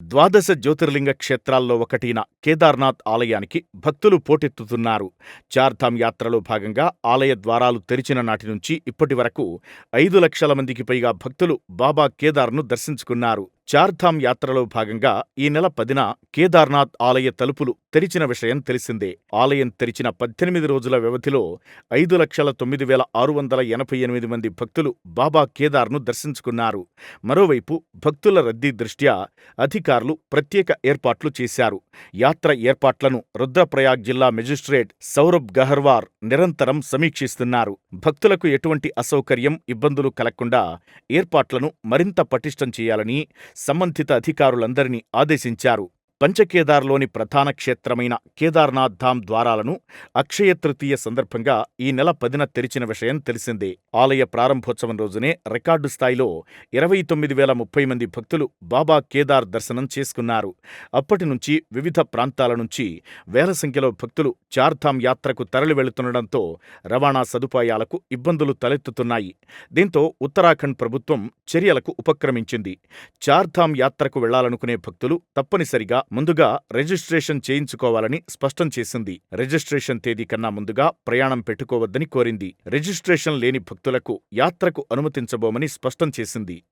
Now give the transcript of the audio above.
ద్వాదశ జ్యోతిర్లింగ క్షేత్రాల్లో ఒకటైన కేదార్నాథ్ ఆలయానికి భక్తులు పోటెత్తుతున్నారు. చార్ధామ్ యాత్రలో భాగంగా ఆలయ ద్వారాలు తెరిచిన నాటి నుంచి ఇప్పటి వరకు ఐదు లక్షల మందికి పైగా భక్తులు బాబా కేదార్ను దర్శించుకున్నారు. చార్ధామ్ యాత్రలో భాగంగా ఈ నెల పదిన కేదార్నాథ్ ఆలయ తలుపులు తెరిచిన విషయం తెలిసిందే. ఆలయం తెరిచిన పద్దెనిమిది రోజుల వ్యవధిలో ఐదు లక్షల తొమ్మిది వేల ఆరు వందల ఎనభై ఎనిమిది మంది భక్తులు బాబా కేదార్ను దర్శించుకున్నారు. మరోవైపు భక్తుల రద్దీ దృష్ట్యా అధికారులు ప్రత్యేక ఏర్పాట్లు చేశారు. యాత్ర ఏర్పాట్లను రుద్రప్రయాగ్ జిల్లా మెజిస్ట్రేట్ సౌరభ్ గహర్వార్ నిరంతరం సమీక్షిస్తున్నారు. భక్తులకు ఎటువంటి అసౌకర్యం ఇబ్బందులు కలగకుండా ఏర్పాట్లను మరింత పటిష్టం చేయాలని సంబంధిత అధికారులందరినీ ఆదేశించారు. పంచకేదార్లోని ప్రధాన క్షేత్రమైన కేదార్నాథ్ ధామ్ ద్వారాలను అక్షయ తృతీయ సందర్భంగా ఈ నెల పదిన తెరిచిన విషయం తెలిసిందే. ఆలయ ప్రారంభోత్సవం రోజునే రికార్డు స్థాయిలో ఇరవై తొమ్మిది వేల ముప్పై మంది భక్తులు బాబా కేదార్ దర్శనం చేసుకున్నారు. అప్పటి నుంచి వివిధ ప్రాంతాల నుంచి వేల సంఖ్యలో భక్తులు చార్ధామ్ యాత్రకు తరలి వెళుతుండటంతో రవాణా సదుపాయాలకు ఇబ్బందులు తలెత్తుతున్నాయి. దీంతో ఉత్తరాఖండ్ ప్రభుత్వం చర్యలకు ఉపక్రమించింది. చార్ధామ్ యాత్రకు వెళ్ళాలనుకునే భక్తులు తప్పనిసరిగా ముందుగా రిజిస్ట్రేషన్ చేయించుకోవాలని స్పష్టం చేసింది. రిజిస్ట్రేషన్ తేదీ కన్నా ముందుగా ప్రయాణం పెట్టుకోవద్దని కోరింది. రిజిస్ట్రేషన్ లేని భక్తులకు యాత్రకు అనుమతించబోమని స్పష్టం చేసింది.